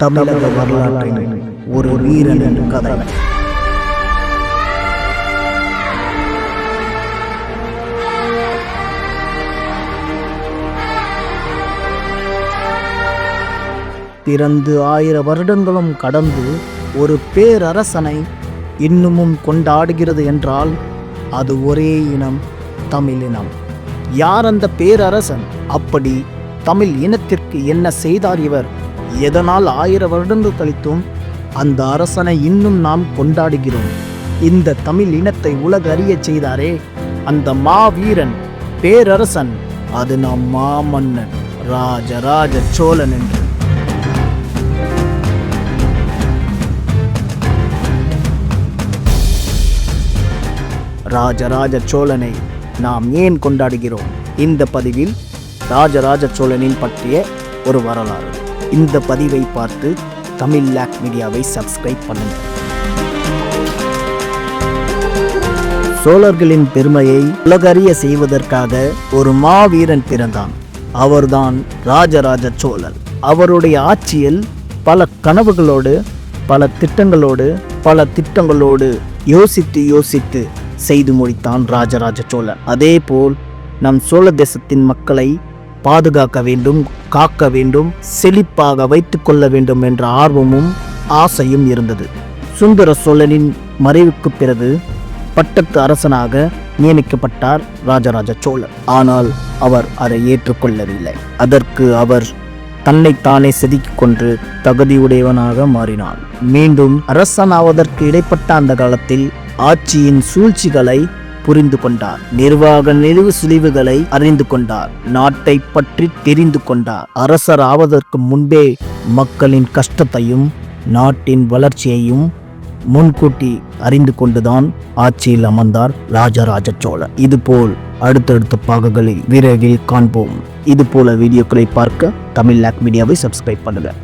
தமிழக வரலாற்றின் ஒரு வீரனின் கதை. பிறந்து ஆயிர வருடங்களும் கடந்து ஒரு பேரரசனை இன்னமும் கொண்டாடுகிறது என்றால் அது ஒரே இனம் தமிழ் இனம். யார் அந்த பேரரசன்? அப்படி தமிழ் இனத்திற்கு என்ன செய்தார் இவர்? எதனால் ஆயிர வருடங்கள் கழித்தும் அந்த அரசனை இன்னும் நாம் கொண்டாடுகிறோம். இந்த தமிழ் இனத்தை உலக அறியச் செய்தாரே அந்த மாவீரன் பேரரசன் அது நம் மாமன்னன் ராஜராஜ சோழன் என்று. ராஜராஜ சோழனை நாம் ஏன் கொண்டாடுகிறோம்? இந்த பதிவில் ராஜராஜ சோழனின் பற்றிய ஒரு வரலாறு. இந்த பதிவை பார்த்து தமிழ் லேக் மீடியாவை சப்ஸ்கிரைப் பண்ணுங்கள் சோழர்களின் பெருமையை உலகறிய செய்வதற்காக ஒரு மாவீரன் பிறந்தான். அவர்தான் ராஜராஜ சோழர் அவருடைய ஆட்சியில் பல கனவுகளோடு பல திட்டங்களோடு பல திட்டங்களோடு யோசித்து யோசித்து செய்து முடித்தான் ராஜராஜ சோழன். அதேபோல் நம் சோழ தேசத்தின் மக்களை பாதுகாக்க வேண்டும் காக்க வேண்டும் செழிப்பாக வைத்து கொள்ள வேண்டும் என்ற ஆர்வமும் ஆசையும் இருந்தது. சுந்தர சோழனின் மறைவுக்கு பிறகு பட்டத்து அரசனாக நியமிக்கப்பட்டார் ராஜராஜ சோழன். ஆனால் அவர் அதை ஏற்றுக்கொள்ளவில்லை. அதற்கு அவர் தன்னைத்தானே செதுக்கிக் கொண்டு தகுதியுடையவனாக மாறினான் மீண்டும் அரசனாவதற்கு இடைப்பட்ட அந்த காலத்தில் ஆட்சியின் சூழ்ச்சிகளை புரிந்து கொண்டார். நிர்வாக நெளிவு சுழிவுகளை அறிந்து கொண்டார். நாட்டை பற்றி தெரிந்து கொண்டார். அரசர் ஆவதற்கு முன்பே மக்களின் கஷ்டத்தையும் நாட்டின் வளர்ச்சியையும் முன்கூட்டி அறிந்து கொண்டுதான் ஆட்சியில் அமர்ந்தார் ராஜராஜ சோழன். இதுபோல் அடுத்தடுத்த பாகங்களை விரைவில் காண்போம். இது போல வீடியோக்களை பார்க்க தமிழ் லேக் மீடியாவை சப்ஸ்கிரைப் பண்ணுங்கள்